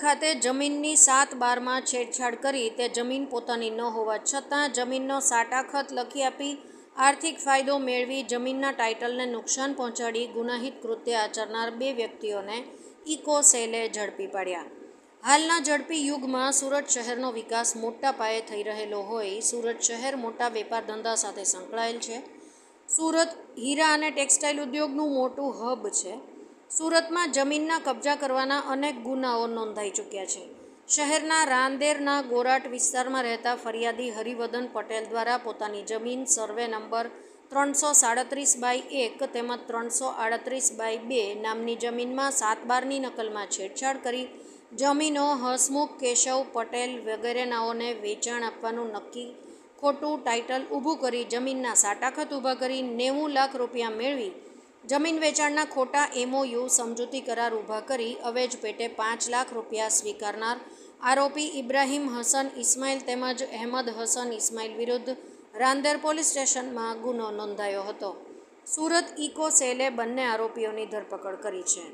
ખાતે જમીનની સાત બારમાં છેડછાડ કરી તે જમીન પોતાની ન હોવા છતાં જમીનનો સાટાખત લખી આપી આર્થિક ફાયદો મેળવી જમીનના ટાઇટલને નુકસાન પહોંચાડી ગુનાહિત કૃત્ય આચરનાર બે વ્યક્તિઓને ઇકો સેલે ઝડપી પાડ્યા. હાલના ઝડપી યુગમાં સુરત શહેરનો વિકાસ મોટા પાયે થઈ રહેલો હોય સુરત શહેર મોટા વેપાર ધંધા સાથે સંકળાયેલ છે. સુરત હીરા અને ટેક્સટાઇલ ઉદ્યોગનું મોટું હબ છે. સુરતમાં જમીનના કબજા કરવાના અનેક ગુનાઓ નોંધાઈ ચૂક્યા છે. શહેરના રાંદેરના ગોરાટ વિસ્તારમાં રહેતા ફરિયાદી હરિવદન પટેલ દ્વારા પોતાની જમીન સર્વે નંબર ત્રણસો સાડત્રીસ બાય એક તેમજ ત્રણસો આડત્રીસ બાય બે નામની જમીનમાં સાત બારની નકલમાં છેડછાડ કરી જમીનો, હસમુખ, કેશવ પટેલ વગેરેનાઓને વેચાણ આપવાનું નક્કી ખોટું ટાઇટલ ઊભું કરી જમીનના સાટાખત ઊભા કરી નેવું લાખ રૂપિયા મેળવી જમીન વેચાણના ખોટા એમઓયુ સમજૂતી કરાર ઊભા કરી અવેજ પેટે પાંચ લાખ રૂપિયા સ્વીકારનાર આરોપી ઇબ્રાહીમ હસન ઇસ્માઇલ તેમજ અહેમદ હસન ઇસ્માઇલ વિરુદ્ધ રાંદેર પોલીસ સ્ટેશનમાં ગુનો નોંધાયો હતો. સુરત ઇકો સેલે બંને આરોપીઓની ધરપકડ કરી છે.